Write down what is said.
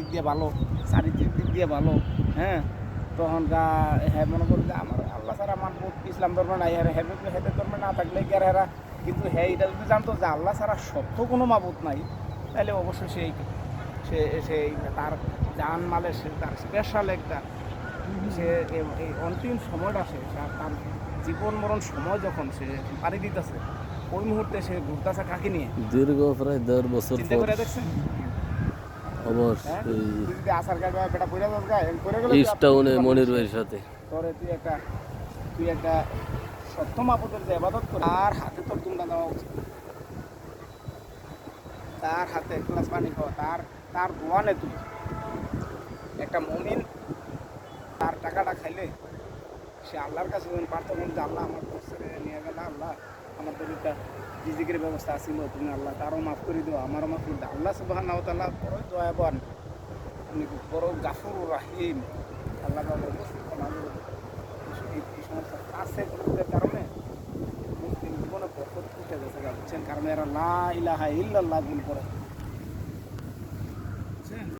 দিক দিয়ে ভালো চারিত্রিক দিক দিয়ে ভালো হ্যাঁ? তখন গা হ্যাঁ মনে করি যে আমার আল্লাহ ছাড়া আমার ইসলাম ধর্ম নাই আর হ্যাঁ হেদের ধর্মে না থাকলে কি আর হেরা? কিন্তু হ্যাঁ এটা যদি জানতো যে আল্লাহ ছাড়া সত্য কোনো মাবুত নাই তাহলে অবশ্যই সেই সে সেই তার জান মালে সে তার স্পেশাল একটা সে এই অন্তিম সময়টা সে তার- জীবন মরণ সময় যখন সে পাড়ি দিতেছে ওই মুহূর্তে সে ঘুরতেছে কাকে নিয়ে? দীর্ঘ প্রায় দেড় বছর দেখছেন? হ্যাঁ মনির ভাইয়ের সাথে। তার হাতে তোর এক গ্লাস পানি খাওয়া, তার তার দোয়ানে তুই একটা মমিন তার টাকাটা খাইলে, সে আল্লাহর কাছে প্রার্থনা আল্লাহ আমার বছরে নিয়ে গেল আল্লাহ আমার তো একটা রিজিকের ব্যবস্থা আছিল তুমি আল্লাহ, তারও মাফ করে দিও, আমারও মাফ করে দাও। আল্লাহ সুবাহ নাও তাল্লাহ বড় দয়াবান বড় গাফুর রাহিম। আল্লাহ বাবা এই সমস্যা গুলোর কারণে জীবনে বরকত উঠে গেছে কারণ এরা লা ইলাহা ইল্লাল্লাহ ভুল করে।